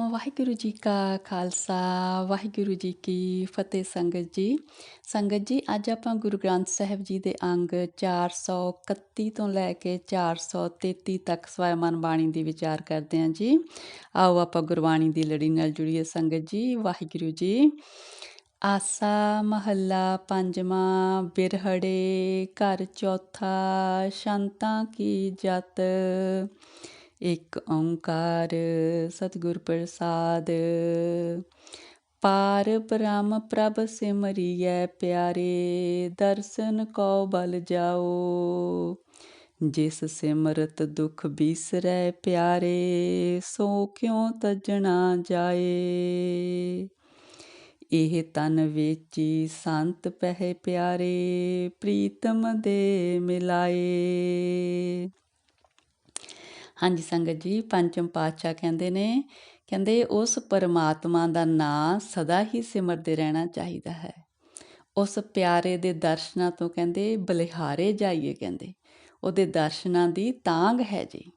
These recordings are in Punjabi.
ਵਾਹਿਗੁਰੂ ਜੀ ਕਾ ਖਾਲਸਾ, ਵਾਹਿਗੁਰੂ ਜੀ ਕੀ ਫਤਿਹ ਸੰਗਤ ਜੀ। ਸੰਗਤ ਜੀ, ਅੱਜ ਆਪਾਂ ਗੁਰੂ ਗ੍ਰੰਥ ਸਾਹਿਬ ਜੀ ਦੇ ਅੰਗ 431 ਤੋਂ ਲੈ ਕੇ 433 ਤੱਕ ਸਵੈਮਨ ਬਾਣੀ ਦੀ ਵਿਚਾਰ ਕਰਦੇ ਹਾਂ ਜੀ। ਆਓ ਆਪਾਂ ਗੁਰਬਾਣੀ ਦੀ ਲੜੀ ਨਾਲ ਜੁੜੀਏ ਸੰਗਤ ਜੀ, ਵਾਹਿਗੁਰੂ ਜੀ। ਆਸਾ ਮਹੱਲਾ ਪੰਜਵਾਂ, ਬਿਰਹੜੇ ਘਰ ਚੌਥਾ, ਸ਼ੰਤਾਂ ਕੀ ਜਤ। ਇੱਕ ਓੰਕਾਰ ਸਤਿਗੁਰ ਪ੍ਰਸਾਦ। ਪਾਰ ਬ੍ਰਹਮ ਪ੍ਰਭ ਸਿਮਰਿਐ ਪਿਆਰੇ, ਦਰਸ਼ਨ ਕੋ ਬਲ ਜਾਓ। ਜਿਸ ਸਿਮਰਤ ਦੁਖ ਬਿਸਰੈ ਪਿਆਰੇ, ਸੋ ਕਿਉ ਤਜਣਾ ਜਾਏ? ਇਹ ਤਨ ਵੇਚੀ ਸੰਤ ਪਹਿ ਪਿਆਰੇ, ਪ੍ਰੀਤਮ ਦੇ ਮਿਲਾਏ। ਹਾਂਜੀ ਸੰਗਤ ਜੀ, ਪੰਚਮ ਪਾਤਸ਼ਾਹ ਕਹਿੰਦੇ ਨੇ, ਕਹਿੰਦੇ ਉਸ ਪਰਮਾਤਮਾ ਦਾ ਨਾਮ ਸਦਾ ਹੀ ਸਿਮਰਦੇ ਰਹਿਣਾ ਚਾਹੀਦਾ ਹੈ। ਉਸ ਪਿਆਰੇ ਦੇ ਦਰਸ਼ਨਾਂ ਤੋਂ ਕਹਿੰਦੇ, ਬਲਿਹਾਰੇ ਜਾਈਏ ਕਹਿੰਦੇ, ਉਹਦੇ ਦਰਸ਼ਨਾਂ ਦੀ ਤਾਂਗ ਹੈ ਜੀ।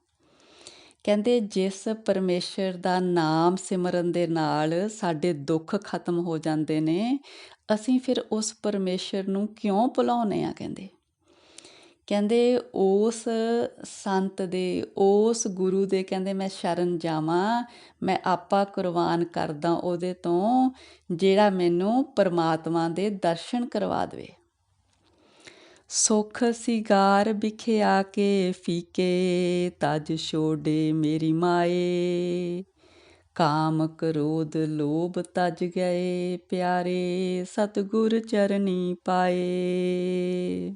ਕਹਿੰਦੇ ਜਿਸ ਪਰਮੇਸ਼ਰ ਦਾ ਨਾਮ ਸਿਮਰਨ ਦੇ ਨਾਲ ਸਾਡੇ ਦੁੱਖ ਖਤਮ ਹੋ ਜਾਂਦੇ ਨੇ, ਅਸੀਂ ਫਿਰ ਉਸ ਪਰਮੇਸ਼ਰ ਨੂੰ ਕਿਉਂ ਭੁਲਾਉਨੇ ਆ ਕਹਿੰਦੇ? ਕਹਿੰਦੇ ਉਸ ਸੰਤ ਦੇ, ਉਸ ਗੁਰੂ ਦੇ ਕਹਿੰਦੇ ਮੈਂ ਸ਼ਰਨ ਜਾਵਾਂ, ਮੈਂ ਆਪਾ ਕੁਰਬਾਨ ਕਰਦਾ ਉਹਦੇ ਤੋਂ, ਜਿਹੜਾ ਮੈਨੂੰ ਪਰਮਾਤਮਾ ਦੇ ਦਰਸ਼ਨ ਕਰਵਾ ਦੇਵੇ। ਸੁਖ ਸਿਗਾਰ ਵਿਖਿਆ ਕੇ ਫੀਕੇ, ਤਜ ਛੋੜੇ ਮੇਰੀ ਮਾਏ। ਕਾਮ ਕ੍ਰੋਧ ਲੋਭ ਤਜ ਗਏ ਪਿਆਰੇ, ਸਤਗੁਰ ਚਰਨੀ ਪਾਏ।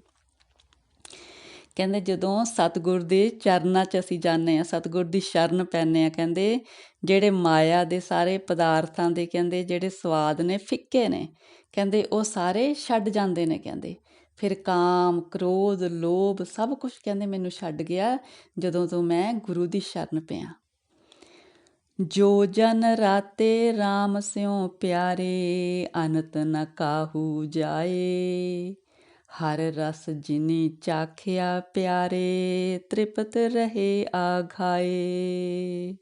ਕਹਿੰਦੇ ਜਦੋਂ ਸਤਿਗੁਰ ਦੇ ਚਰਨਾਂ 'ਚ ਅਸੀਂ ਜਾਂਦੇ ਆ ਸਤਿਗੁਰ ਦੀ ਸ਼ਰਨ ਪੈਨੇ ਆ ਕਹਿੰਦੇ ਜਿਹੜੇ ਮਾਇਆ ਦੇ ਸਾਰੇ ਪਦਾਰਥਾਂ ਦੇ ਕਹਿੰਦੇ ਜਿਹੜੇ ਸਵਾਦ ਨੇ, ਫਿੱਕੇ ਨੇ, ਕਹਿੰਦੇ ਉਹ ਸਾਰੇ ਛੱਡ ਜਾਂਦੇ ਨੇ ਕਹਿੰਦੇ। ਫਿਰ ਕਾਮ, ਕ੍ਰੋਧ, ਲੋਭ ਸਭ ਕੁਝ ਕਹਿੰਦੇ ਮੈਨੂੰ ਛੱਡ ਗਿਆ ਜਦੋਂ ਤੋਂ ਮੈਂ ਗੁਰੂ ਦੀ ਸ਼ਰਨ ਪਿਆ। ਜੋ ਜਨ ਰਾਤੇ RAM ਸਿਉ ਪਿਆਰੇ, ਅਨਤ ਨ ਕਾਹੂ ਜਾਏ। ਹਰ ਰਸ ਜਿਨੀ ਚਾਖਿਆ ਪਿਆਰੇ, ਤ੍ਰਿਪਤ ਰਹੇ ਆਘਾਏ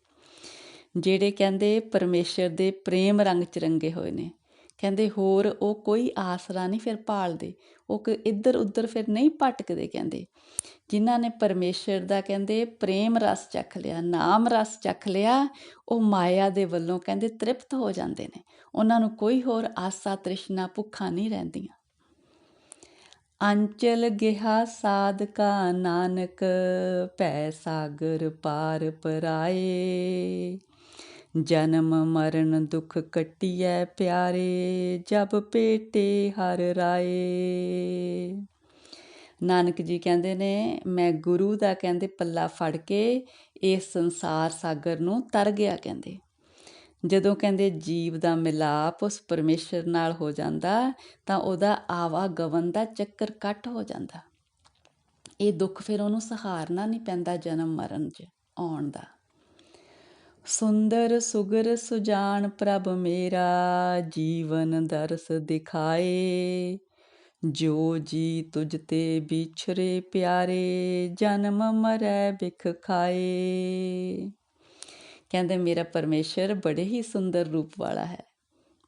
ਜਿਹੜੇ ਕਹਿੰਦੇ ਪਰਮੇਸ਼ਰ ਦੇ ਪ੍ਰੇਮ ਰੰਗ ਚ ਰੰਗੇ ਹੋਏ ਨੇ, ਕਹਿੰਦੇ ਹੋਰ ਉਹ ਕੋਈ ਆਸਰਾ ਨਹੀਂ ਫਿਰ ਭਾਲਦੇ, ਉਹ ਇੱਧਰ ਉੱਧਰ ਫਿਰ ਨਹੀਂ ਭਟਕਦੇ ਕਹਿੰਦੇ। ਜਿਨ੍ਹਾਂ ਨੇ ਪਰਮੇਸ਼ਰ ਦਾ ਕਹਿੰਦੇ ਪ੍ਰੇਮ ਰਸ ਚੱਖ ਲਿਆ, ਨਾਮ ਰਸ ਚੱਖ ਲਿਆ, ਉਹ ਮਾਇਆ ਦੇ ਵੱਲੋਂ ਕਹਿੰਦੇ ਤ੍ਰਿਪਤ ਹੋ ਜਾਂਦੇ ਨੇ। ਉਹਨਾਂ ਨੂੰ ਕੋਈ ਹੋਰ ਆਸਾ ਤ੍ਰਿਸ਼ਨਾ ਭੁੱਖਾਂ ਨਹੀਂ ਰਹਿੰਦੀਆਂ। ਅੰਚਲ ਗਿਆ ਸਾਧਕਾ ਨਾਨਕ, ਭੈ ਸਾਗਰ ਪਾਰ ਪਰਾਏ। ਜਨਮ ਮਰਨ ਦੁਖ ਕਟਿਐ ਪਿਆਰੇ, ਜਬ ਪੇਟੇ ਹਰ ਰਾਏ। ਨਾਨਕ ਜੀ ਕਹਿੰਦੇ ਨੇ, ਮੈਂ ਗੁਰੂ ਦਾ ਕਹਿੰਦੇ ਪੱਲਾ ਫੜ ਕੇ ਇਸ ਸੰਸਾਰ ਸਾਗਰ ਨੂੰ ਤਰ ਗਿਆ ਕਹਿੰਦੇ। ਜਦੋਂ ਕਹਿੰਦੇ ਜੀਵ ਦਾ ਮਿਲਾਪ ਉਸ ਪਰਮੇਸ਼ਰ ਨਾਲ ਹੋ ਜਾਂਦਾ, ਤਾਂ ਉਹਦਾ ਆਵਾਗਮਨ ਦਾ ਚੱਕਰ ਕੱਟ ਹੋ ਜਾਂਦਾ। ਇਹ ਦੁੱਖ ਫਿਰ ਉਹਨੂੰ ਸਹਾਰਨਾ ਨਹੀਂ ਪੈਂਦਾ ਜਨਮ ਮਰਨ 'ਚ, ਆਉਣ ਦਾ। ਸੁੰਦਰ ਸੁਗਰ ਸੁਜਾਨ ਪ੍ਰਭ ਮੇਰਾ, ਜੀਵਨ ਦਰਸ ਦਿਖਾਏ। ਜੋ ਜੀ ਤੁਝ ਤੇ ਵਿਛਰੇ ਪਿਆਰੇ, ਜਨਮ ਮਰੈ ਬਿਖ ਖਾਏ। ਕਹਿੰਦੇ, ਮੇਰਾ ਪਰਮੇਸ਼ਰ ਬੜੇ ਹੀ ਸੁੰਦਰ ਰੂਪ ਵਾਲਾ ਹੈ।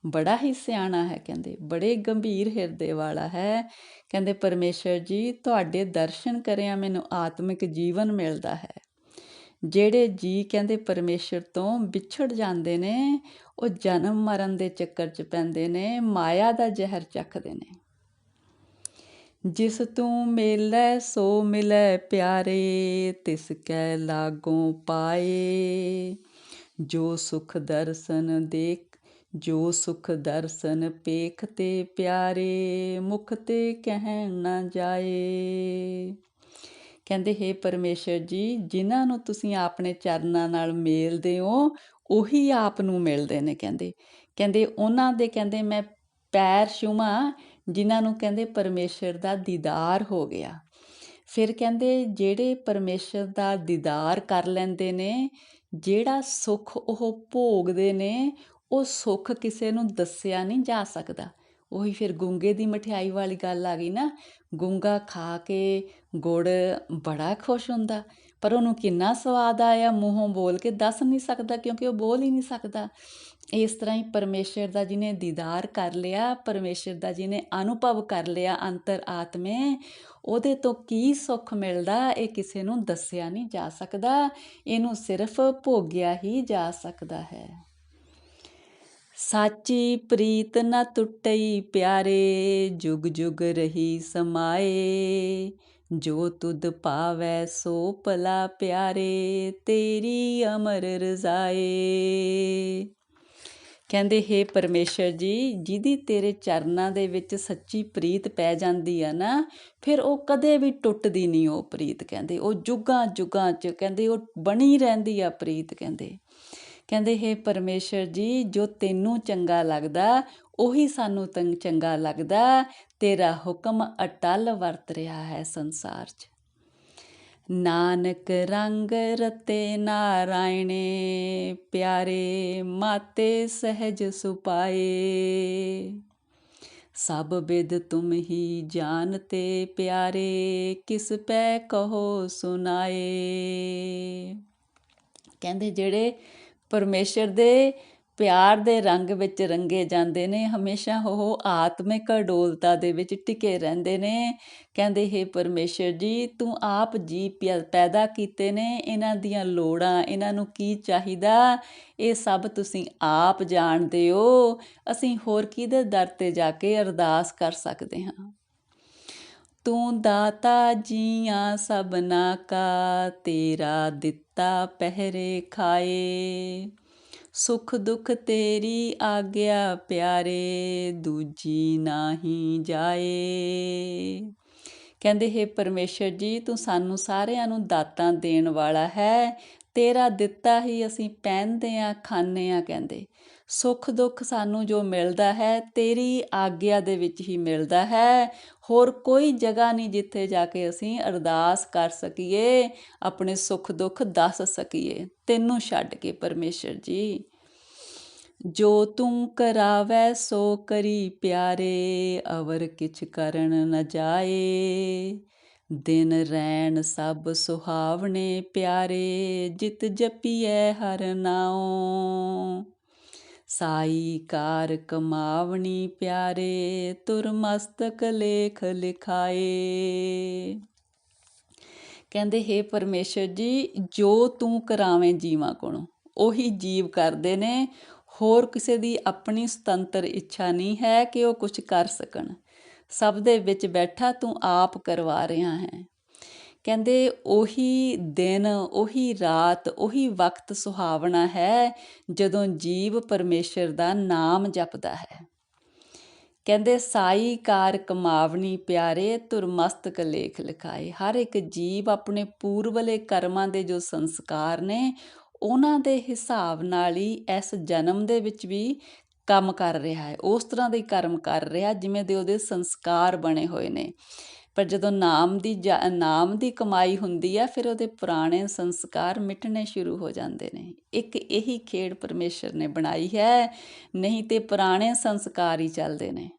ਬੜਾ ਹੀ ਸਿਆਣਾ ਹੈ, ਕਹਿੰਦੇ। ਬੜੇ ਗੰਭੀਰ ਹਿਰਦੇ ਵਾਲਾ ਹੈ। ਕਹਿੰਦੇ, ਪਰਮੇਸ਼ਰ ਜੀ, ਤੁਹਾਡੇ ਦਰਸ਼ਨ ਕਰਿਆ ਮੈਨੂੰ ਆਤਮਿਕ ਜੀਵਨ ਮਿਲਦਾ ਹੈ। ਜਿਹੜੇ ਜੀ, ਕਹਿੰਦੇ, ਪਰਮੇਸ਼ਰ ਤੋਂ ਵਿਛੜ ਜਾਂਦੇ ਨੇ, ਉਹ ਜਨਮ ਮਰਨ ਦੇ ਚੱਕਰ 'ਚ ਪੈਂਦੇ ਨੇ, ਮਾਇਆ ਦਾ ਜ਼ਹਿਰ ਚੱਖਦੇ ਨੇ। ਜਿਸ ਤੂੰ ਮਿਲੈ, ਸੋ ਮਿਲੈ ਪਿਆਰੇ, ਤਿਸ ਕੈ ਲਾਗੋਂ ਪਾਏ। ਜੋ ਸੁਖ ਦਰਸ਼ਨ ਦੇਖ, ਜੋ ਸੁਖ ਦਰਸ਼ਨ ਪੇਖ ਤੇ ਪਿਆਰੇ, ਮੁਖ ਤੇ ਕਹਿਣ ਨਾ ਜਾਏ। ਕਹਿੰਦੇ, ਹੈ ਪਰਮੇਸ਼ਰ ਜੀ, ਜਿਨ੍ਹਾਂ ਨੂੰ ਤੁਸੀਂ ਆਪਣੇ ਚਰਨਾਂ ਨਾਲ ਮੇਲਦੇ ਹੋ, ਉਹੀ ਆਪ ਨੂੰ ਮਿਲਦੇ ਨੇ, ਕਹਿੰਦੇ। ਕਹਿੰਦੇ, ਉਹਨਾਂ ਦੇ, ਕਹਿੰਦੇ, ਮੈਂ ਪੈਰ ਛੂਮਾ ਜਿਨ੍ਹਾਂ ਨੂੰ, ਕਹਿੰਦੇ, ਪਰਮੇਸ਼ਰ ਦਾ ਦੀਦਾਰ ਹੋ ਗਿਆ। ਫਿਰ ਕਹਿੰਦੇ, ਜਿਹੜੇ ਪਰਮੇਸ਼ਰ ਦਾ ਦੀਦਾਰ ਕਰ ਲੈਂਦੇ ਨੇ ਜਿਹੜਾ ਸੁੱਖ ਉਹ ਭੋਗਦੇ ਨੇ, ਉਹ ਸੁੱਖ ਕਿਸੇ ਨੂੰ ਦੱਸਿਆ ਨਹੀਂ ਜਾ ਸਕਦਾ। ਉਹੀ ਫਿਰ ਗੁੰਗੇ ਦੀ ਮਠਿਆਈ ਵਾਲੀ ਗੱਲ ਆ ਗਈ ਨਾ। ਗੁੰਗਾ ਖਾ ਕੇ ਗੁੜ ਬੜਾ ਖੁਸ਼ ਹੁੰਦਾ, ਪਰ ਉਹਨੂੰ ਕਿੰਨਾ ਸਵਾਦ ਆਇਆ, ਮੂੰਹੋਂ ਬੋਲ ਕੇ ਦੱਸ ਨਹੀਂ ਸਕਦਾ, ਕਿਉਂਕਿ ਉਹ ਬੋਲ ਹੀ ਨਹੀਂ ਸਕਦਾ। ਇਸ ਤਰ੍ਹਾਂ ਹੀ ਪਰਮੇਸ਼ਰ ਦਾ ਜਿਹਨੇ ਦੀਦਾਰ ਕਰ ਲਿਆ, ਪਰਮੇਸ਼ਰ ਦਾ ਜਿਹਨੇ ਅਨੁਭਵ ਕਰ ਲਿਆ ਅੰਤਰ ਆਤਮੇ ਉਹਦੇ ਤੋਂ ਕੀ ਸੁੱਖ ਮਿਲਦਾ, ਇਹ ਕਿਸੇ ਨੂੰ ਦੱਸਿਆ ਨਹੀਂ ਜਾ ਸਕਦਾ। ਇਹਨੂੰ ਸਿਰਫ ਭੋਗਿਆ ਹੀ ਜਾ ਸਕਦਾ ਹੈ। ਸਾਚੀ ਪ੍ਰੀਤ ਨਾ ਟੁੱਟਈ ਪਿਆਰੇ, ਜੁਗ ਜੁਗ ਰਹੀ ਸਮਾਏ। ਜੋ ਤੁਧ ਪਾਵੈ ਸੋ ਭਲਾ ਪਿਆਰੇ, ਤੇਰੀ ਅਮਰ ਰਜ਼ਾਏ। ਕਹਿੰਦੇ हे ਪਰਮੇਸ਼ਰ ਜੀ, ਜਿਹਦੀ ਤੇਰੇ ਚਰਨਾਂ ਦੇ ਵਿੱਚ ਸੱਚੀ ਪ੍ਰੀਤ ਪੈ ਜਾਂਦੀ ਆ ਨਾ, ਫਿਰ ਉਹ ਕਦੇ ਵੀ ਟੁੱਟਦੀ ਨਹੀਂ ਉਹ ਪ੍ਰੀਤ, ਕਹਿੰਦੇ। ਉਹ ਜੁਗਾਂ ਜੁਗਾਂ ਚ ਕਹਿੰਦੇ, ਉਹ ਬਣੀ ਰਹਿੰਦੀ ਆ ਪ੍ਰੀਤ, ਕਹਿੰਦੇ। ਕਹਿੰਦੇ, ਹੈ ਪਰਮੇਸ਼ਰ ਜੀ, ਜੋ ਤੈਨੂੰ ਚੰਗਾ ਲੱਗਦਾ, ਉਹੀ ਸਾਨੂੰ ਤੰਗ ਚੰਗਾ ਲੱਗਦਾ, ਤੇਰਾ ਹੁਕਮ ਅਟਲ ਵਰਤ ਰਿਹਾ ਹੈ ਸੰਸਾਰ 'ਚ। ਨਾਨਕ ਰੰਗ ਰਤੇ ਨਾਰਾਇਣੇ, ਪਿਆਰੇ ਮਾਤੇ ਸਹਿਜ ਸੁਪਾਏ। ਸਭ ਬਿਦ ਤੁਮ ਹੀ ਜਾਣਤੇ ਪਿਆਰੇ, ਕਿਸ ਪੈ ਕਹੋ ਸੁਨਾਏ ਕਹਿੰਦੇ ਜਿਹੜੇ ਪਰਮੇਸ਼ਰ ਦੇ ਪਿਆਰ ਦੇ ਰੰਗ ਵਿੱਚ ਰੰਗੇ ਜਾਂਦੇ ਨੇ, ਹਮੇਸ਼ਾ ਉਹ ਆਤਮਿਕ ਅਡੋਲਤਾ ਦੇ ਵਿੱਚ ਟਿਕੇ ਰਹਿੰਦੇ ਨੇ। ਕਹਿੰਦੇ, ਹੈ ਪਰਮੇਸ਼ਰ ਜੀ, ਤੂੰ ਆਪ ਜੀ ਪੈਦਾ ਕੀਤੇ ਨੇ, ਇਹਨਾਂ ਦੀਆਂ ਲੋੜਾਂ, ਇਹਨਾਂ ਨੂੰ ਕੀ ਚਾਹੀਦਾ? ਇਹ ਸਭ ਤੁਸੀਂ ਆਪ ਜਾਣਦੇ ਹੋ। ਅਸੀਂ ਹੋਰ ਕਿਹਦੇ ਦਰ ਤੇ ਜਾ ਕੇ ਅਰਦਾਸ ਕਰ ਸਕਦੇ ਹਾਂ? ਤੂੰ ਦਾਤਾ ਜੀਆਂ ਸਭਨਾ ਕਾ ਤੇਰਾ ਦਿੱਤਾ ਪਹਿਰੇ ਖਾਏ। ਸੁਖ ਦੁਖ ਤੇਰੀ ਆਗਿਆ ਪਿਆਰੇ, ਦੂਜੀ ਨਾਹੀ ਜਾਏ। ਕਹਿੰਦੇ, ਹੈ ਪਰਮੇਸ਼ਰ ਜੀ, ਤੂੰ ਸਾਨੂੰ ਸਾਰਿਆਂ ਨੂੰ ਦਾਤਾਂ ਦੇਣ ਵਾਲਾ ਹੈ। ਤੇਰਾ ਦਿੱਤਾ ਹੀ ਅਸੀਂ ਪਹਿਨਦੇ ਆ, ਖਾਂਦੇ ਆ, ਕਹਿੰਦੇ। ਸੁੱਖ ਦੁੱਖ ਸਾਨੂੰ ਜੋ ਮਿਲਦਾ ਹੈ, ਤੇਰੀ ਆਗਿਆ ਦੇ ਵਿੱਚ ਹੀ ਮਿਲਦਾ ਹੈ। ਹੋਰ ਕੋਈ ਜਗ੍ਹਾ ਨਹੀਂ ਜਿੱਥੇ ਜਾ ਕੇ ਅਸੀਂ ਅਰਦਾਸ ਕਰ ਸਕੀਏ, ਆਪਣੇ ਸੁੱਖ ਦੁੱਖ ਦੱਸ ਸਕੀਏ। ਤੈਨੂੰ ਛੱਡ ਕੇ ਪਰਮੇਸ਼ਰ ਜੀ, ਜੋ ਤੂੰ ਕਰਾਵੈ, ਸੋ ਕਰੀ ਪਿਆਰੇ, ਅਵਰ ਕਿਛ ਕਰਨ ਨ ਜਾਏ। ਦਿਨ ਰੈਣ ਸਭ ਸੁਹਾਵਣੇ ਪਿਆਰੇ, ਜਿਤ ਜਪੀਐ ਹਰ ਨਾਉ। ਸਾਈ ਕਾਰ ਕਮਾਵਣੀ ਪਿਆਰੇ, ਤੁਰ ਮਸਤਕ ਲੇਖ ਲਿਖਾਏ। ਕਹਿੰਦੇ, ਹੈ ਪਰਮੇਸ਼ਰ ਜੀ, ਜੋ ਤੂੰ ਕਰਾਵੇਂ ਜੀਵਾਂ ਕੋਲੋਂ, ਉਹੀ ਜੀਵ ਕਰਦੇ ਨੇ। ਹੋਰ ਕਿਸੇ ਦੀ ਆਪਣੀ ਸੁਤੰਤਰ ਇੱਛਾ ਨਹੀਂ ਹੈ ਕਿ ਉਹ ਕੁਝ ਕਰ ਸਕਣ। ਸਭ ਦੇ ਵਿੱਚ ਬੈਠਾ ਤੂੰ ਆਪ ਕਰਵਾ ਰਿਹਾ ਹੈ। ਕਹਿੰਦੇ ਉਹੀ ਦਿਨ, ਉਹੀ ਰਾਤ, ਉਹੀ ਵਕਤ ਸੁਹਾਵਣਾ ਹੈ ਜਦੋਂ ਜੀਵ ਪਰਮੇਸ਼ਰ ਦਾ ਨਾਮ ਜਪਦਾ ਹੈ। ਕਹਿੰਦੇ, ਸਾਈ ਕਾਰ ਕਮਾਵਣੀ ਪਿਆਰੇ ਤੁਰਮਸਤਕ ਲੇਖ ਲਿਖਾਏ। ਹਰ ਇੱਕ ਜੀਵ ਆਪਣੇ ਪੂਰਵਲੇ ਕਰਮਾਂ ਦੇ ਜੋ ਸੰਸਕਾਰ ਨੇ, ਉਹਨਾਂ ਦੇ ਹਿਸਾਬ ਨਾਲ ਹੀ ਇਸ ਜਨਮ ਦੇ ਵਿੱਚ ਵੀ ਕੰਮ ਕਰ ਰਿਹਾ ਹੈ। ਉਸ ਤਰ੍ਹਾਂ ਦੇ ਕਰਮ ਕਰ ਰਿਹਾ ਜਿਵੇਂ ਦੇ ਉਹਦੇ ਸੰਸਕਾਰ ਬਣੇ ਹੋਏ ਨੇ। ਪਰ ਜਦੋਂ ਨਾਮ ਦੀ ਨਾਮ ਦੀ ਕਮਾਈ ਹੁੰਦੀ ਆ, ਫਿਰ ਉਹਦੇ ਪੁਰਾਣੇ ਸੰਸਕਾਰ ਮਿਟਣੇ ਸ਼ੁਰੂ ਹੋ ਜਾਂਦੇ ਨੇ। ਇੱਕ ਇਹੀ ਖੇਡ ਪਰਮੇਸ਼ਰ ਨੇ ਬਣਾਈ ਹੈ, ਨਹੀਂ ਤੇ ਪੁਰਾਣੇ ਸੰਸਕਾਰ ਹੀ ਚੱਲਦੇ ਨੇ।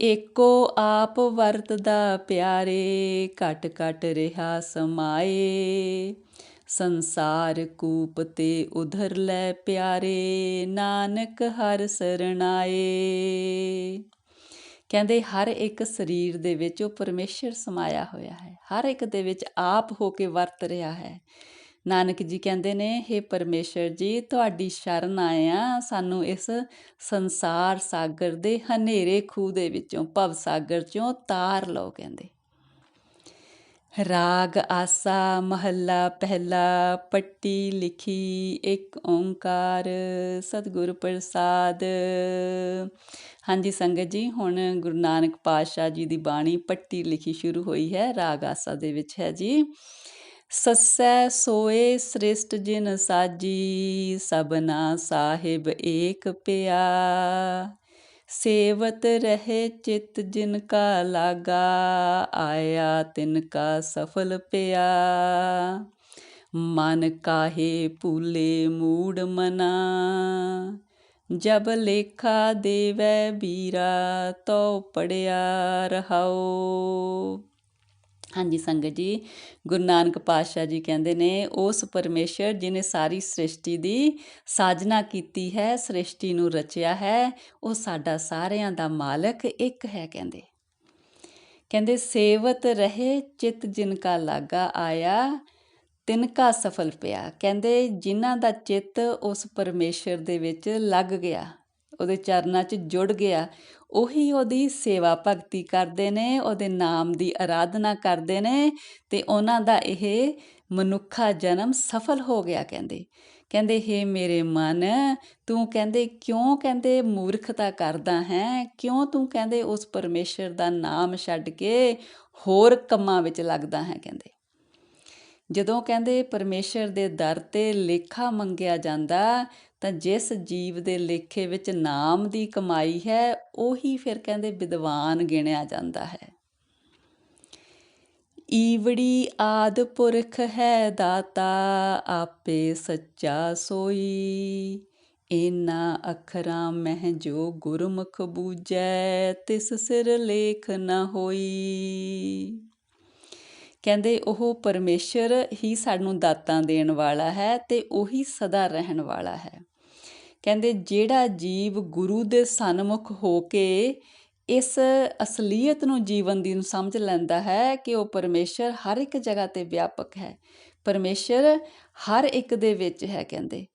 ਏਕੋ ਆਪ ਵਰਤਦਾ ਪਿਆਰੇ, ਘਟ ਘਟ ਰਿਹਾ ਸਮਾਏ। ਸੰਸਾਰ ਕੂਪ ਤੇ ਉਧਰ ਲੈ ਪਿਆਰੇ, ਨਾਨਕ ਹਰ ਸਰਣਾਏ। ਕਹਿੰਦੇ ਹਰ ਇੱਕ ਸਰੀਰ ਦੇ ਵਿੱਚ ਉਹ ਪਰਮੇਸ਼ਰ ਸਮਾਇਆ ਹੋਇਆ ਹੈ। ਹਰ ਇੱਕ ਦੇ ਵਿੱਚ ਆਪ ਹੋ ਕੇ ਵਰਤ ਰਿਹਾ ਹੈ। ਨਾਨਕ ਜੀ ਕਹਿੰਦੇ ਨੇ हे ਪਰਮੇਸ਼ਰ ਜੀ, ਤੁਹਾਡੀ ਸ਼ਰਨ ਆਇਆ। ਸਾਨੂੰ ਇਸ ਸੰਸਾਰ ਸਾਗਰ ਦੇ ਹਨੇਰੇ ਖੂਹ ਦੇ ਵਿੱਚੋਂ, ਭਵ ਸਾਗਰ ਚੋਂ ਤਾਰ ਲਓ, ਕਹਿੰਦੇ। ਰਾਗ, ਆਸਾ, ਮਹੱਲਾ, ਪਹਿਲਾ, ਪੱਟੀ ਲਿਖੀ, ਇੱਕ ਓੰਕਾਰ, ਸਤਿਗੁਰ ਪ੍ਰਸਾਦ। ਹਾਂਜੀ ਸੰਗਤ ਜੀ, ਹੁਣ ਗੁਰੂ ਨਾਨਕ ਪਾਤਸ਼ਾਹ ਜੀ ਦੀ ਬਾਣੀ ਪੱਟੀ ਲਿਖੀ ਸ਼ੁਰੂ ਹੋਈ ਹੈ, ਰਾਗ, ਆਸਾ ਦੇ ਵਿੱਚ ਹੈ ਜੀ। ਸੱਸੈ ਸੋਏ ਸ੍ਰਿਸ਼ਟ ਜਿਨ ਸਾਜੀ ਸਬਨਾ ਸਾਹਿਬ ਏਕ ਪਿਆ। ਸੇਵਤ ਰਹੇ ਚਿਤ ਜਿਨ ਕਾ ਲਾਗਾ, ਆਇਆ ਤਿਨ ਕਾ ਸਫਲ ਪਿਆ। ਮਨ ਕਾਹੇ ਭੂਲੇ ਮੂੜ ਮਨਾ, ਜਬ ਲੇਖਾ ਦੇਵੈ ਬੀਰਾ ਤੋ ਪੜਿਆ ਰਹਾਓ ਹਾਂਜੀ, ਸੰਗਤ ਜੀ, ਗੁਰੂ ਨਾਨਕ ਪਾਤਸ਼ਾਹ ਜੀ ਕਹਿੰਦੇ ਨੇ, ਉਸ ਪਰਮੇਸ਼ਰ ਜਿਨੇ ਸਾਰੀ ਸ੍ਰਿਸ਼ਟੀ ਦੀ ਸਾਜਨਾ ਕੀਤੀ ਹੈ, ਸ੍ਰਿਸ਼ਟੀ ਨੂੰ ਰਚਿਆ ਹੈ, ਉਹ ਸਾਡਾ ਸਾਰਿਆਂ ਦਾ ਮਾਲਕ ਇੱਕ ਹੈ, ਕਹਿੰਦੇ। ਕਹਿੰਦੇ, ਸੇਵਤ ਰਹੇ, ਚਿਤ ਜਿਨ ਕਾ ਲਾਗਾ ਆਇਆ, ਤਿਨ ਕਾ ਸਫਲ ਪਿਆ। ਕਹਿੰਦੇ, ਜਿਨ੍ਹਾਂ ਦਾ ਚਿੱਤ ਉਸ ਪਰਮੇਸ਼ਰ ਦੇ ਵਿੱਚ ਲੱਗ ਗਿਆ, ਉਹਦੇ ਚਰਨਾਂ 'ਚ ਜੁੜ ਗਿਆ ਉਹੀ ਉਹਦੀ ਸੇਵਾ ਭਗਤੀ ਕਰਦੇ ਨੇ, ਉਹਦੇ ਨਾਮ ਦੀ ਆਰਾਧਨਾ ਕਰਦੇ ਨੇ ਤੇ ਉਹਨਾਂ ਦਾ ਇਹ ਮਨੁੱਖਾ ਜਨਮ ਸਫਲ ਹੋ ਗਿਆ ਕਹਿੰਦੇ। ਕਹਿੰਦੇ, ਹੇ ਮੇਰੇ ਮਨ, ਤੂੰ ਕਹਿੰਦੇ, ਕਿਉਂ ਕਹਿੰਦੇ ਮੂਰਖਤਾ ਕਰਦਾ ਹੈ? ਕਿਉਂ ਤੂੰ ਕਹਿੰਦੇ ਉਸ ਪਰਮੇਸ਼ਰ ਦਾ ਨਾਮ ਛੱਡ ਕੇ ਹੋਰ ਕੰਮਾਂ ਵਿੱਚ ਲੱਗਦਾ ਹੈ ਕਹਿੰਦੇ। ਜਦੋਂ ਕਹਿੰਦੇ ਪਰਮੇਸ਼ਰ ਦੇ ਦਰ ਤੇ ਲੇਖਾ ਮੰਗਿਆ ਜਾਂਦਾ ਤਾਂ ਜਿਸ ਜੀਵ ਦੇ ਲੇਖੇ ਵਿੱਚ ਨਾਮ ਦੀ ਕਮਾਈ ਹੈ, ਉਹੀ ਫਿਰ ਕਹਿੰਦੇ ਵਿਦਵਾਨ ਗਿਣਿਆ ਜਾਂਦਾ ਹੈ। ਈਵੜੀ ਆਦ ਪੁਰਖ ਹੈ, ਦਾਤਾ ਆਪੇ ਸੱਚਾ ਸੋਈ। ਇਨਾ ਅਖਰਾਂ ਮਹਿ ਜੋ ਗੁਰਮੁਖ ਬੂਜੈ ਤਿਸ ਸਿਰ ਲੇਖ ਨ ਹੋਈ। ਕਹਿੰਦੇ ਉਹ ਪਰਮੇਸ਼ਰ ਹੀ ਸਾਨੂੰ ਦਾਤਾਂ ਦੇਣ ਵਾਲਾ ਹੈ ਤੇ ਉਹੀ ਸਦਾ ਰਹਿਣ ਵਾਲਾ ਹੈ। ਕਹਿੰਦੇ ਜਿਹੜਾ ਜੀਵ ਗੁਰੂ ਦੇ ਸਨਮੁਖ ਹੋ ਕੇ ਇਸ ਅਸਲੀਅਤ ਨੂੰ ਜੀਵਨ ਦੀ ਨੂੰ ਸਮਝ ਲੈਂਦਾ ਹੈ ਕਿ ਉਹ ਪਰਮੇਸ਼ਰ ਹਰ ਇੱਕ ਜਗ੍ਹਾ ਤੇ ਵਿਆਪਕ ਹੈ। ਪਰਮੇਸ਼ਰ ਹਰ ਇੱਕ ਦੇ ਵਿੱਚ ਹੈ ਕਹਿੰਦੇ।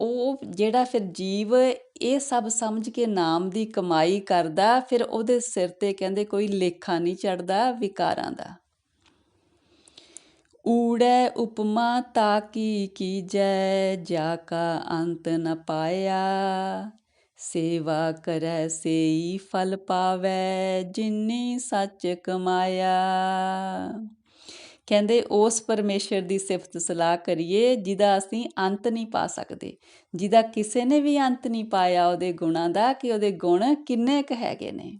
ਉਹ ਜਿਹੜਾ ਫਿਰ ਜੀਵ ਇਹ ਸਭ ਸਮਝ ਕੇ ਨਾਮ ਦੀ ਕਮਾਈ ਕਰਦਾ, ਫਿਰ ਉਹਦੇ ਸਿਰ ਤੇ ਕਹਿੰਦੇ ਕੋਈ ਲੇਖਾ ਨਹੀਂ ਚੜਦਾ, ਵਿਕਾਰਾਂ ਦਾ। ਊੜੈ ਉਪਮਾ ਤਾਕੀ ਕੀਜੈ ਜਾ ਕਾ ਅੰਤ ਨ ਪਾਇਆ। ਸੇਵਾ ਕਰੈ ਸੇਈ ਫਲ ਪਾਵੈ, ਜਿਨੀ ਸੱਚ ਕਮਾਇਆ। ਕਹਿੰਦੇ, ਉਸ ਪਰਮੇਸ਼ਰ ਦੀ ਸਿਫਤ ਸਲਾਹ ਕਰੀਏ, ਜਿਹਦਾ ਅਸੀਂ ਅੰਤ ਨਹੀਂ ਪਾ ਸਕਦੇ। ਜਿਹਦਾ ਕਿਸੇ ਨੇ ਵੀ ਅੰਤ ਨਹੀਂ ਪਾਇਆ, ਉਹਦੇ ਗੁਣਾਂ ਦਾ ਕਿ ਉਹਦੇ ਗੁਣ ਕਿੰਨੇ ਕ ਹੈਗੇ ਨੇ।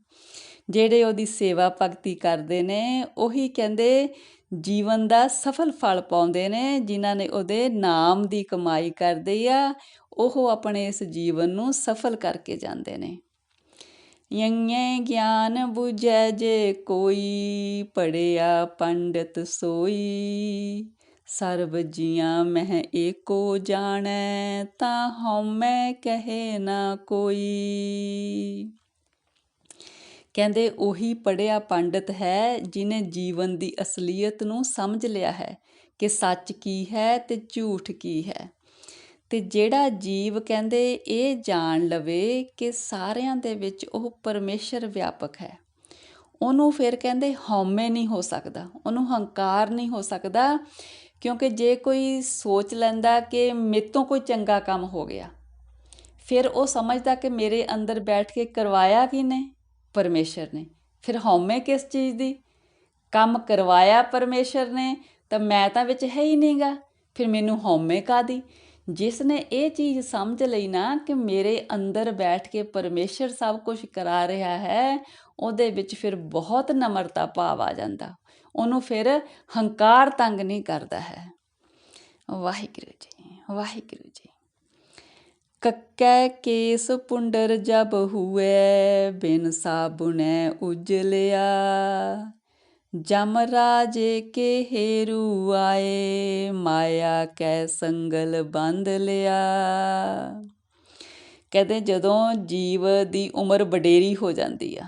ਜਿਹੜੇ ਉਹਦੀ ਸੇਵਾ ਭਗਤੀ ਕਰਦੇ ਨੇ, ਉਹੀ ਕਹਿੰਦੇ ਜੀਵਨ ਦਾ ਸਫਲ ਫਲ ਪਾਉਂਦੇ ਨੇ, ਜਿਨ੍ਹਾਂ ਨੇ ਉਹਦੇ ਨਾਮ ਦੀ ਕਮਾਈ ਕਰਦੇ ਆ, ਉਹ ਆਪਣੇ ਇਸ ਜੀਵਨ ਨੂੰ ਸਫਲ ਕਰਕੇ ਜਾਂਦੇ ਨੇ। ਯੰਗੇ ਗਿਆਨ ਬੁਝੈ ਜੇ ਕੋਈ ਪੜਿਆ ਪੰਡਤ ਸੋਈ। ਸਰਬ ਜੀਆਂ ਮਹਿ ਏਕੋ ਜਾਣੈ, ਤਾਂ ਹਉਮੈ ਕਹੇ ਨਾ ਕੋਈ। ਕਹਿੰਦੇ ਉਹੀ ਪੜਿਆ ਪੰਡਤ ਹੈ ਜਿਨੇ ਜੀਵਨ ਦੀ ਅਸਲੀਅਤ ਨੂੰ ਸਮਝ ਲਿਆ ਹੈ ਕਿ ਸੱਚ ਕੀ ਹੈ ਤੇ ਝੂਠ ਕੀ ਹੈ। ਤੇ ਜਿਹੜਾ ਜੀਵ ਕਹਿੰਦੇ ਇਹ ਜਾਣ ਲਵੇ ਕਿ ਸਾਰਿਆਂ ਦੇ ਵਿੱਚ ਉਹ ਪਰਮੇਸ਼ਰ ਵਿਆਪਕ ਹੈ। ਉਹਨੂੰ ਫਿਰ ਕਹਿੰਦੇ ਹਉਮੈ ਨਹੀਂ ਹੋ ਸਕਦਾ, ਉਹਨੂੰ ਹੰਕਾਰ ਨਹੀਂ ਹੋ ਸਕਦਾ, ਕਿਉਂਕਿ ਜੇ ਕੋਈ ਸੋਚ ਲੈਂਦਾ ਕਿ ਮੇਤੋਂ ਕੋਈ ਚੰਗਾ ਕੰਮ ਹੋ ਗਿਆ, ਫਿਰ ਉਹ ਸਮਝਦਾ ਕਿ ਮੇਰੇ ਅੰਦਰ ਬੈਠ ਕੇ ਕਰਵਾਇਆ ਕਿਨੇ ਪਰਮੇਸ਼ਰ ਨੇ। ਫਿਰ ਹਉਮੈ ਕਿਸ ਚੀਜ਼ ਦੀ? ਕੰਮ ਕਰਵਾਇਆ ਪਰਮੇਸ਼ਰ ਨੇ, ਤਾਂ ਮੈਂ ਤਾਂ ਵਿੱਚ ਹੈ ਹੀ ਨਹੀਂਗਾ। ਫਿਰ ਮੈਨੂੰ ਹਉਮੈ ਕਾਦੀ ਜਿਸ ਨੇ ਇਹ ਚੀਜ਼ ਸਮਝ ਲਈ ਨਾ ਕਿ ਮੇਰੇ ਅੰਦਰ ਬੈਠ ਕੇ ਪਰਮੇਸ਼ਰ ਸਭ ਕੁਝ ਕਰਾ ਰਿਹਾ ਹੈ, ਉਹਦੇ ਵਿੱਚ ਫਿਰ ਬਹੁਤ ਨਮਰਤਾ ਭਾਵ ਆ ਜਾਂਦਾ। ਉਹਨੂੰ ਫਿਰ ਹੰਕਾਰ ਤੰਗ ਨਹੀਂ ਕਰਦਾ ਹੈ। ਵਾਹਿਗੁਰੂ ਜੀ ਵਾਹਿਗੁਰੂ ਜੀ। ਕੱਕੈ ਕੇਸ ਪੁੰਡਰ ਜਬ ਹੁਏ ਬਿਨ ਸਾਬੁਨੈ ਉਜਲਿਆ। ਜਮ ਰਾਜੇ ਕੇ हेरू ਆਏ, ਮਾਇਆ ਕੈ ਸੰਗਲ ਬੰਦ ਲਿਆ। ਕਹਿੰਦੇ ਜਦੋਂ ਜੀਵ ਦੀ ਉਮਰ ਵਡੇਰੀ ਹੋ ਜਾਂਦੀ ਆ,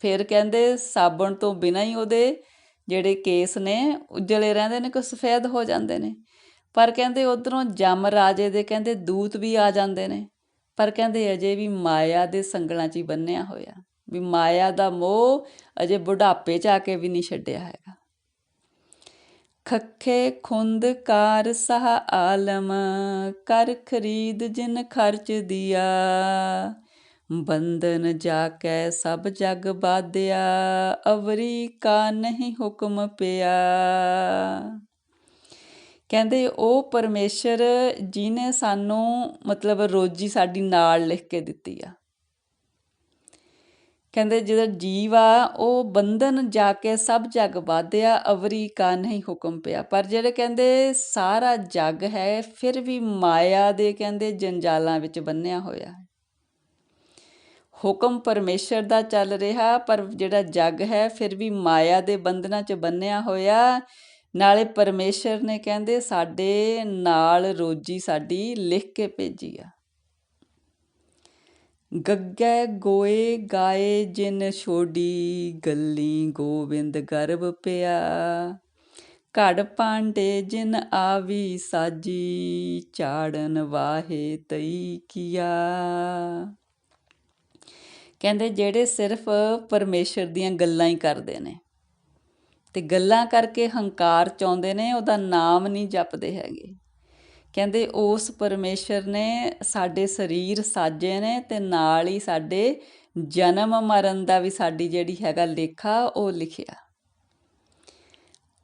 ਫਿਰ ਕਹਿੰਦੇ ਸਾਬਣ ਤੋਂ ਬਿਨਾਂ ਹੀ ਉਹਦੇ ਜਿਹੜੇ ਕੇਸ ਨੇ, ਉਜਲੇ ਰਹਿੰਦੇ ਨੇ ਕੋ ਸਫੈਦ ਹੋ ਜਾਂਦੇ ਨੇ। ਪਰ ਕਹਿੰਦੇ ਉਧਰੋਂ ਜਮ ਰਾਜੇ ਦੇ ਕਹਿੰਦੇ ਦੂਤ ਵੀ ਆ ਜਾਂਦੇ ਨੇ। ਪਰ ਕਹਿੰਦੇ ਅਜੇ ਵੀ ਮਾਇਆ ਦੇ ਸੰਗਲਾਂ 'ਚ ਹੀ ਬੰਨਿਆ ਹੋਇਆ। ਵੀ ਮਾਇਆ ਦਾ ਮੋਹ ਅਜੇ ਬੁਢਾਪੇ 'ਚ ਆ ਕੇ ਵੀ ਨਹੀਂ ਛੱਡਿਆ ਹੈਗਾ। ਖੱਖੇ ਖੁੰਦ ਕਾਰ ਸਹ ਆਲਮ, ਕਰ ਖਰੀਦ ਜਿਨ ਖਰਚ ਦਿਆ। ਬੰਧਨ ਜਾ ਕੇ ਸਭ ਜਗ ਬਾਧਿਆ, ਅਵਰੀ ਕਾ ਨਹੀਂ ਹੁਕਮ ਪਿਆ। ਕਹਿੰਦੇ ਉਹ ਪਰਮੇਸ਼ਰ ਜਿਨੇ ਸਾਨੂੰ ਮਤਲਬ ਰੋਜੀ ਸਾਡੀ ਨਾਲ ਲਿਖ ਕੇ ਦਿੱਤੀ ਆ। ਕਹਿੰਦੇ ਜਿਹੜਾ ਜੀਵ ਆ, ਉਹ ਬੰਧਨ ਜਾ ਕੇ ਸਭ ਜਗ ਬਾਧਿਆ ਅਵਰੀ ਕਾ ਨਹੀਂ ਹੁਕਮ ਪਿਆ। ਪਰ ਜਿਹੜੇ ਕਹਿੰਦੇ ਸਾਰਾ ਜਗ ਹੈ, ਫਿਰ ਵੀ ਮਾਇਆ ਦੇ ਕਹਿੰਦੇ ਜੰਜਾਲਾਂ ਵਿੱਚ ਬੰਨਿਆ ਹੋਇਆ ਹੈ। ਹੁਕਮ ਪਰਮੇਸ਼ਰ ਦਾ ਚੱਲ ਰਿਹਾ, ਪਰ ਜਿਹੜਾ ਜੱਗ ਹੈ, ਫਿਰ ਵੀ ਮਾਇਆ ਦੇ ਬੰਧਨਾਂ 'ਚ ਬੰਨਿਆ ਹੋਇਆ। ਨਾਲੇ ਪਰਮੇਸ਼ਰ ਨੇ ਕਹਿੰਦੇ ਸਾਡੇ ਨਾਲ ਰੋਜੀ ਸਾਡੀ ਲਿਖ ਕੇ ਭੇਜੀ ਆ। ਗੱਗੇ ਗੋਏ ਗਾਏ ਜਿਨ ਛੋਡੀ ਗੱਲੀ ਗੋਬਿੰਦ ਗਰਭ ਪਿਆ। ਘੜ ਪਾਂਡੇ ਜਿਨ ਆਵੀ ਸਾਜੀ ਚਾੜਨ ਵਾਹੇ ਤਈ ਕੀਆ। ਕਹਿੰਦੇ ਜਿਹੜੇ ਸਿਰਫ ਪਰਮੇਸ਼ਰ ਦੀਆਂ ਗੱਲਾਂ ਹੀ ਕਰਦੇ ਨੇ। ਤੇ ਗੱਲਾਂ ਕਰਕੇ ਹੰਕਾਰ ਚਾਉਂਦੇ ਨੇ, ਉਹਦਾ ਨਾਮ ਨਹੀਂ ਜਪਦੇ ਹੈਗੇ। ਕਹਿੰਦੇ ਉਸ ਪਰਮੇਸ਼ਰ ਨੇ ਸਾਡੇ ਸਰੀਰ ਸਾਜੇ ਨੇ ਤੇ ਨਾਲ ਹੀ ਸਾਡੇ ਜਨਮ ਮਰਨ ਦਾ ਵੀ ਸਾਡੀ ਜਿਹੜੀ ਹੈਗਾ ਲੇਖਾ ਉਹ ਲਿਖਿਆ।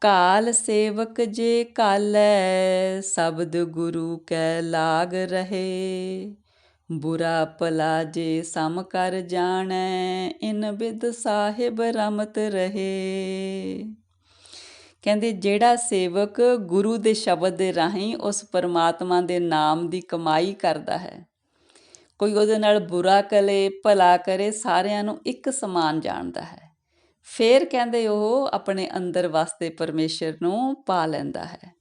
ਕਾਲ ਸੇਵਕ ਜੇ ਕਾਲੈ, ਸ਼ਬਦ ਗੁਰੂ ਕੈ ਲਾਗ ਰਹੇ। ਬੁਰਾ ਭਲਾ ਜੇ ਸਮ ਕਰ ਜਾਣੈ, ਇਨ ਬਿਦ ਸਾਹਿਬ ਰਮਤ ਰਹੇ। ਕਹਿੰਦੇ ਜਿਹੜਾ ਸੇਵਕ ਗੁਰੂ ਦੇ ਸ਼ਬਦ ਦੇ ਰਾਹੀਂ ਉਸ ਪਰਮਾਤਮਾ ਦੇ ਨਾਮ ਦੀ ਕਮਾਈ ਕਰਦਾ ਹੈ, ਕੋਈ ਉਹਦੇ ਨਾਲ ਬੁਰਾ ਕਰੇ ਭਲਾ ਕਰੇ, ਸਾਰਿਆਂ ਨੂੰ ਇੱਕ ਸਮਾਨ ਜਾਣਦਾ ਹੈ। ਫੇਰ ਕਹਿੰਦੇ ਉਹ ਆਪਣੇ ਅੰਦਰ ਵਾਸਤੇ ਪਰਮੇਸ਼ਰ ਨੂੰ ਪਾ ਲੈਂਦਾ ਹੈ।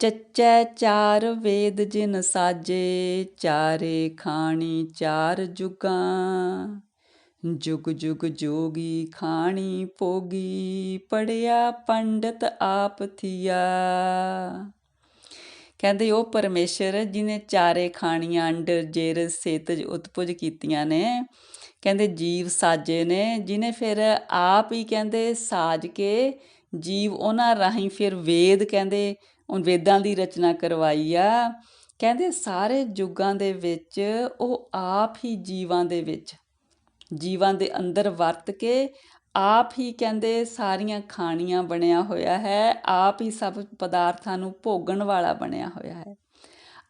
ਚੱਚੈ ਚਾਰ ਵੇਦ ਜਿਨ ਸਾਜੇ, ਚਾਰੇ ਖਾਣੀ ਚਾਰ ਜੁਗਾਂ। ਜੁਗ ਜੁਗ ਜੋਗੀ ਖਾਣੀ ਪੋਗੀ ਪੜਿਆ ਪੰਡਤ ਆਪ ਥੀਆ। ਕਹਿੰਦੇ ਉਹ ਪਰਮੇਸ਼ਰ ਜਿਨੇ ਚਾਰੇ ਖਾਣੀਆਂ ਅੰਡਰ ਜੇਰ ਸੇਤਜ ਉਤਪੁਜ ਕੀਤੀਆਂ ਨੇ, ਕਹਿੰਦੇ ਜੀਵ ਸਾਜੇ ਨੇ, ਜਿਨੇ ਫਿਰ ਆਪ ਹੀ ਕਹਿੰਦੇ ਸਾਜ ਕੇ ਜੀਵ ਉਹਨਾਂ ਰਾਹੀਂ ਫਿਰ ਵੇਦ ਕਹਿੰਦੇ, ਉਹ ਵੇਦਾਂ ਦੀ ਰਚਨਾ ਕਰਵਾਈ ਆ। ਕਹਿੰਦੇ ਸਾਰੇ ਯੁੱਗਾਂ ਦੇ ਵਿੱਚ ਉਹ ਆਪ ਹੀ ਜੀਵਾਂ ਦੇ ਵਿੱਚ ਜੀਵਾਂ ਦੇ ਅੰਦਰ ਵਰਤ ਕੇ ਆਪ ਹੀ ਕਹਿੰਦੇ ਸਾਰੀਆਂ ਖਾਣੀਆਂ ਬਣਿਆ ਹੋਇਆ ਹੈ, ਆਪ ਹੀ ਸਭ ਪਦਾਰਥਾਂ ਨੂੰ ਭੋਗਣ ਵਾਲਾ ਬਣਿਆ ਹੋਇਆ ਹੈ।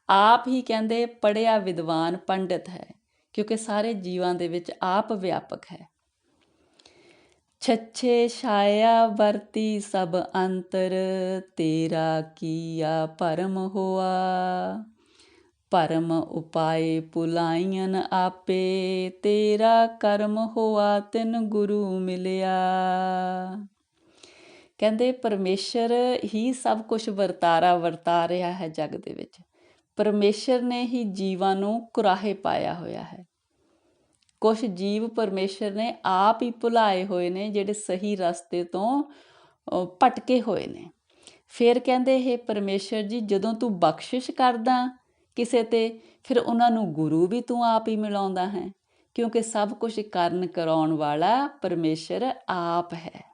ਆਪ ਹੀ ਕਹਿੰਦੇ ਪੜਿਆ ਵਿਦਵਾਨ ਪੰਡਿਤ ਹੈ, ਕਿਉਂਕਿ ਸਾਰੇ ਜੀਵਾਂ ਦੇ ਵਿੱਚ ਆਪ ਵਿਆਪਕ ਹੈ। ਛੱਛੇ ਛਾਇਆ ਵਰਤੀ ਸਭ ਅੰਤਰ, ਤੇਰਾ ਕੀਆ ਪਰਮ ਹੋਆ। ਪਰਮ ਉਪਾਏ ਪੁਲਾਈਨ ਆਪੇ, ਤੇਰਾ ਕਰਮ ਹੋਆ ਤਿਨ ਗੁਰੂ ਮਿਲਿਆ। ਕਹਿੰਦੇ ਪਰਮੇਸ਼ਰ ਹੀ ਸਭ ਕੁਝ ਵਰਤਾਰਾ ਵਰਤਾ ਰਿਹਾ ਹੈ ਜਗ ਦੇ ਵਿੱਚ। ਪਰਮੇਸ਼ਰ ਨੇ ਹੀ ਜੀਵਾਂ ਨੂੰ ਕੁਰਾਹੇ ਪਾਇਆ ਹੋਇਆ ਹੈ। ਕੁਝ ਜੀਵ ਪਰਮੇਸ਼ਰ ਨੇ ਆਪ ਹੀ ਭੁਲਾਏ ਹੋਏ ਨੇ, ਜਿਹੜੇ ਸਹੀ ਰਸਤੇ ਤੋਂ ਭਟਕੇ ਹੋਏ ਨੇ। ਫਿਰ ਕਹਿੰਦੇ ਇਹ ਪਰਮੇਸ਼ਰ ਜੀ, ਜਦੋਂ ਤੂੰ ਬਖਸ਼ਿਸ਼ ਕਰਦਾ ਕਿਸੇ ਤੇ, ਫਿਰ ਉਹਨਾਂ ਨੂੰ ਗੁਰੂ ਵੀ ਤੂੰ ਆਪ ਹੀ ਮਿਲਾਉਂਦਾ ਹੈ, ਕਿਉਂਕਿ ਸਭ ਕੁਝ ਕਰਨ ਕਰਾਉਣ ਵਾਲਾ ਪਰਮੇਸ਼ਰ ਆਪ ਹੈ।